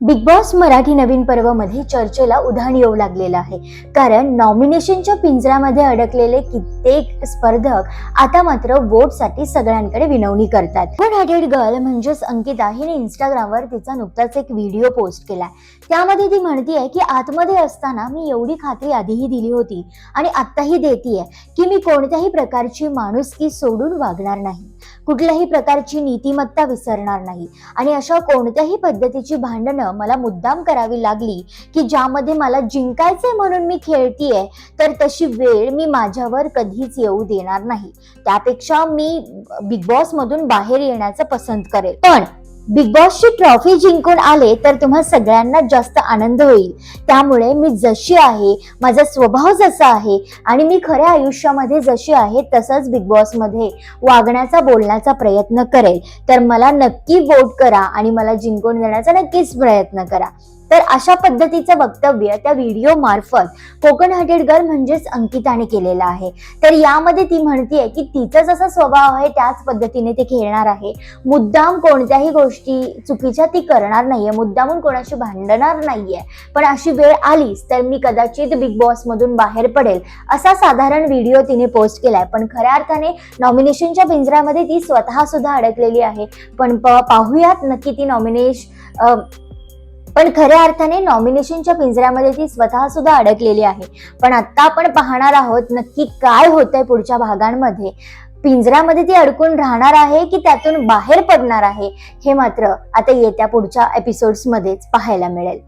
Big Boss Marathi नवीन पर्वमध्ये चर्चेला उधाण येऊ लागलेलं आहे. कारण नॉमिनेशनच्या पिंजऱ्यामध्ये अडकलेले कित्येक स्पर्धक आता मात्र वोटसाठी सगळ्यांकडे विनवणी करतात. पण हार्टेड गर्ल म्हणजेच अंकिता हिने इंस्टाग्रामवर तिचा नुकताच एक व्हिडिओ पोस्ट केलाय. त्यामध्ये ती म्हणतीये की आतमध्ये असताना मी एवढी खात्री आधीही दिली होती आणि आत्ताही देतीये की मी कोणत्याही प्रकारची माणुसकी सोडून वागणार नाही. कुठल्याही प्रकारची नीतिमत्ता विसरणार नाही. आणि अशा कोणत्याही पद्धतीची भांडणं मला मुद्दाम करावी लागली की ज्यामध्ये मला जिंकायचंय म्हणून मी खेळतीये तर तशी वेळ मी माझ्यावर कधीच येऊ देणार नाही. त्यापेक्षा मी बिग बॉस मधून बाहेर येण्याचं पसंत करेल. पण बिग बॉसची ट्रॉफी जिंकून आले तर तुम्हा सगळ्यांना जास्त आनंद होईल. त्यामुळे मी जशी आहे माझा स्वभाव जसा आहे आणि मी खऱ्या आयुष्यामध्ये जशी आहे तसंच बिग बॉसमध्ये वागण्याचा बोलण्याचा प्रयत्न करेल. तर मला नक्की वोट करा आणि मला जिंकून देण्याचा नक्कीच प्रयत्न करा. तर अशा पद्धतीचं वक्तव्य त्या व्हिडिओ मार्फत कोकण हार्टेड गर्ल म्हणजेच अंकिताने केलेलं आहे. तर यामध्ये ती म्हणतीये की तिचा जसा स्वभाव आहे त्याच पद्धतीने ते खेळणार आहे. मुद्दाम कोणत्याही गोष्टी चुकीच्या ती करणार नाहीये. मुद्दामून कोणाशी भांडणार नाहीये. पण अशी वेळ आलीच तर मी कदाचित बिग बॉस मधून बाहेर पडेल असा साधारण व्हिडिओ तिने पोस्ट केलाय. पण खऱ्या अर्थाने नॉमिनेशनच्या पिंजऱ्यामध्ये ती स्वतः सुद्धा अडकलेली आहे. पण प- पाहूयात नक्की ती नॉमिनेश पण खऱ्या अर्थाने नॉमिनेशनच्या पिंजऱ्यामध्ये ती स्वतः सुद्धा अडकलेली आहे. पण आता आपण पाहणार आहोत नक्की काय होतंय पुढच्या भागांमध्ये. पिंजऱ्यामध्ये ती अडकून राहणार आहे की त्यातून बाहेर पडणार आहे हे मात्र आता येत्या पुढच्या एपिसोड्समध्येच पाहायला मिळेल.